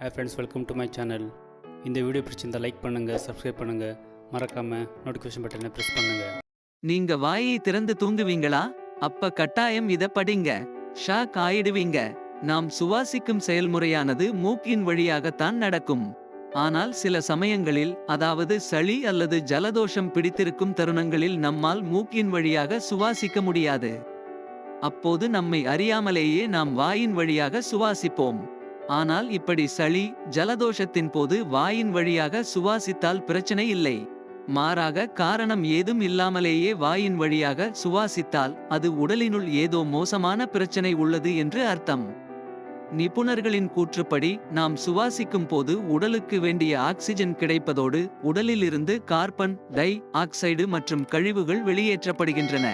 Hey friends welcome to my channel இந்த video பிடிச்சிருந்தால் like பண்ணுங்கள் சப்ஸ்கிரைப் பண்ணுங்கள் மறக்காமல் நோட்டிஃபிகேஷன் பட்டனை ப்ரெஸ் பண்ணுங்கள் நீங்க வாயை திறந்து தூங்குவீங்களா? அப்ப கட்டாயம் இத படிங்க. ஷாக் ஆயிடுவீங்க. நாம் சுவாசிக்கும் செயல்முறையானது மூக்கின் வழியாகத்தான் நடக்கும். ஆனால் சில சமயங்களில் அதாவது சளி அல்லது ஜலதோஷம் பிடித்திருக்கும் தருணங்களில் நம்மால் மூக்கின் வழியாக சுவாசிக்க முடியாது. அப்போது நம்மை அறியாமலேயே நாம் வாயின் வழியாக சுவாசிப்போம். ஆனால் இப்படி சளி ஜலதோஷத்தின் போது வாயின் வழியாக சுவாசித்தால் பிரச்சனை இல்லை. மாறாக காரணம் ஏதும் இல்லாமலேயே வாயின் வழியாக சுவாசித்தால் அது உடலினுள் ஏதோ மோசமான பிரச்சனை உள்ளது என்று அர்த்தம். நிபுணர்களின் கூற்றுப்படி நாம் சுவாசிக்கும் போது உடலுக்கு வேண்டிய ஆக்சிஜன் கிடைப்பதோடு உடலிலிருந்து கார்பன் டை ஆக்சைடு மற்றும் கழிவுகள் வெளியேற்றப்படுகின்றன.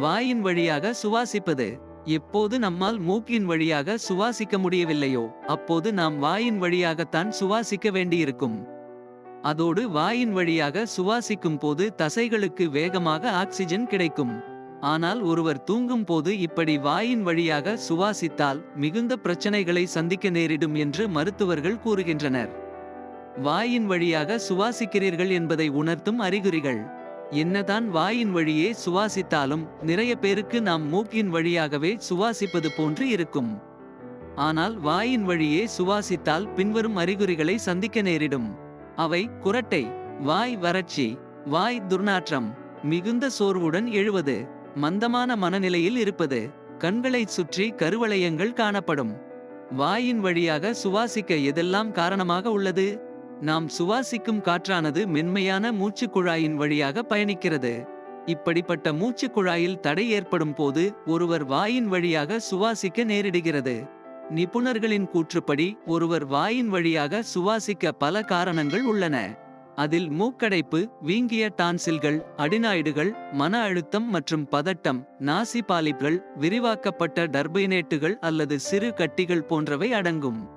வாயின் வழியாக சுவாசிப்பது எப்போது நம்மால் மூக்கின் வழியாக சுவாசிக்க முடியவில்லையோ அப்போது நாம் வாயின் வழியாகத்தான் சுவாசிக்க வேண்டியிருக்கும். அதோடு வாயின் வழியாக சுவாசிக்கும் போது தசைகளுக்கு வேகமாக ஆக்சிஜன் கிடைக்கும். ஆனால் ஒருவர் தூங்கும் போது இப்படி வாயின் வழியாக சுவாசித்தால் மிகுந்த பிரச்சனைகளை சந்திக்க நேரிடும் என்று மருத்துவர்கள் கூறுகின்றனர். வாயின் வழியாக சுவாசிக்கிறீர்கள் என்பதை உணர்த்தும் அறிகுறிகள். என்னதான் வாயின் வழியே சுவாசித்தாலும் நிறைய பேருக்கு நாம் மூக்கின் வழியாகவே சுவாசிப்பது போன்று இருக்கும். ஆனால் வாயின் வழியே சுவாசித்தால் பின்வரும் அறிகுறிகளை சந்திக்க நேரிடும். அவை குரட்டை வாய் வறட்சி வாய் துர்நாற்றம் மிகுந்த சோர்வுடன் எழுவது மந்தமான மனநிலையில் இருப்பது கண்களைச் சுற்றி கருவளையங்கள் காணப்படும். வாயின் வழியாக சுவாசிக்க எதெல்லாம் காரணமாக உள்ளது? நாம் சுவாசிக்கும் காற்றானது மென்மையான மூச்சுக் குழாயின் வழியாக பயணிக்கிறது. இப்படிப்பட்ட மூச்சுக் குழாயில் தடை ஏற்படும் போது ஒருவர் வாயின் வழியாக சுவாசிக்க நேரிடுகிறது. நிபுணர்களின் கூற்றுப்படி ஒருவர் வாயின் வழியாக சுவாசிக்க பல காரணங்கள் உள்ளன. அதில் மூக்கடைப்பு வீங்கிய டான்சில்கள் அடினாய்டுகள் மன அழுத்தம் மற்றும் பதட்டம் நாசி பாலிப்கள் விரிவாக்கப்பட்ட டர்பைனேட்டுகள் அல்லது சிறு கட்டிகள் போன்றவை அடங்கும்.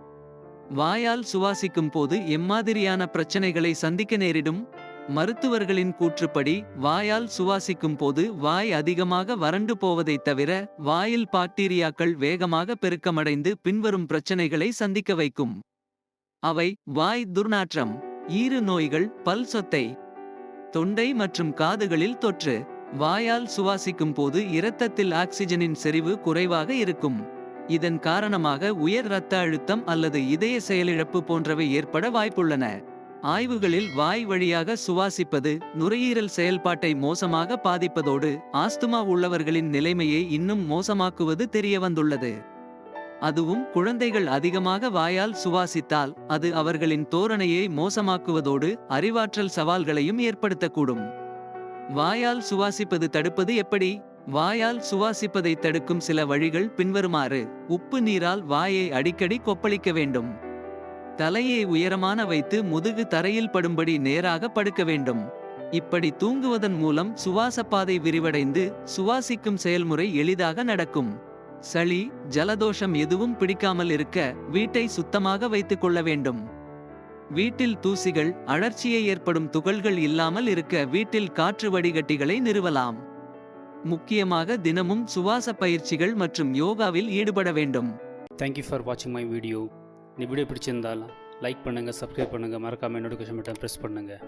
வாயால் சுவாசிக்கும் போது எம்மாதிரியான பிரச்சனைகளை சந்திக்க நேரிடும். மருத்துவர்களின் கூற்றுப்படி வாயால் சுவாசிக்கும் போது வாய் அதிகமாக வறண்டு போவதைத் தவிர வாயில் பாக்டீரியாக்கள் வேகமாக பெருக்கமடைந்து பின்வரும் பிரச்சனைகளை சந்திக்க வைக்கும். அவை வாய் துர்நாற்றம் ஈறு நோய்கள் பல் சொத்தை தொண்டை மற்றும் காதுகளில் தொற்று. வாயால் சுவாசிக்கும் போது இரத்தத்தில் ஆக்சிஜனின் செறிவு குறைவாக இருக்கும். இதன் காரணமாக உயர் இரத்த அழுத்தம் அல்லது இதய செயலிழப்பு போன்றவை ஏற்பட வாய்ப்புள்ளன. ஆய்வுகளில் வாய் வழியாக சுவாசிப்பது நுரையீரல் செயல்பாட்டை மோசமாக பாதிப்பதோடு ஆஸ்துமா உள்ளவர்களின் நிலைமையை இன்னும் மோசமாக்குவது தெரியவந்துள்ளது. அதுவும் குழந்தைகள் அதிகமாக வாயால் சுவாசித்தால் அது அவர்களின் தோரணையை மோசமாக்குவதோடு அறிவாற்றல் சவால்களையும் ஏற்படுத்தக்கூடும். வாயால் சுவாசிப்பது தடுப்பது எப்படி? வாயால் சுவாசிப்பதை தடுக்கும் சில வழிகள் பின்வருமாறு உப்பு நீரால் வாயை அடிக்கடி கொப்பளிக்க வேண்டும். தலையை உயரமான வைத்து முதுகு தரையில் படும்படி நேராக படுக்க வேண்டும். இப்படி தூங்குவதன் மூலம் சுவாசப்பாதை விரிவடைந்து சுவாசிக்கும் செயல்முறை எளிதாக நடக்கும். சளி ஜலதோஷம் எதுவும் பிடிக்காமல் இருக்க வீட்டை சுத்தமாக வைத்துக் கொள்ள வேண்டும். வீட்டில் தூசிகள் அழற்சியை ஏற்படும் துகள்கள் இல்லாமல் இருக்க வீட்டில் காற்று வடிகட்டிகளை நிறுவலாம். முக்கியமாக தினமும் சுவாச பயிற்சிகள் மற்றும் யோகாவில் ஈடுபட வேண்டும். தேங்க்யூ ஃபார் வாட்சிங் மை வீடியோ இந்த வீடியோ பிடிச்சிருந்தால் லைக் பண்ணுங்கள் சப்ஸ்கிரைப் பண்ணுங்கள் மறக்காமல் நோட்டிஃபிகேஷன் பட்டன் ப்ரெஸ் பண்ணுங்கள்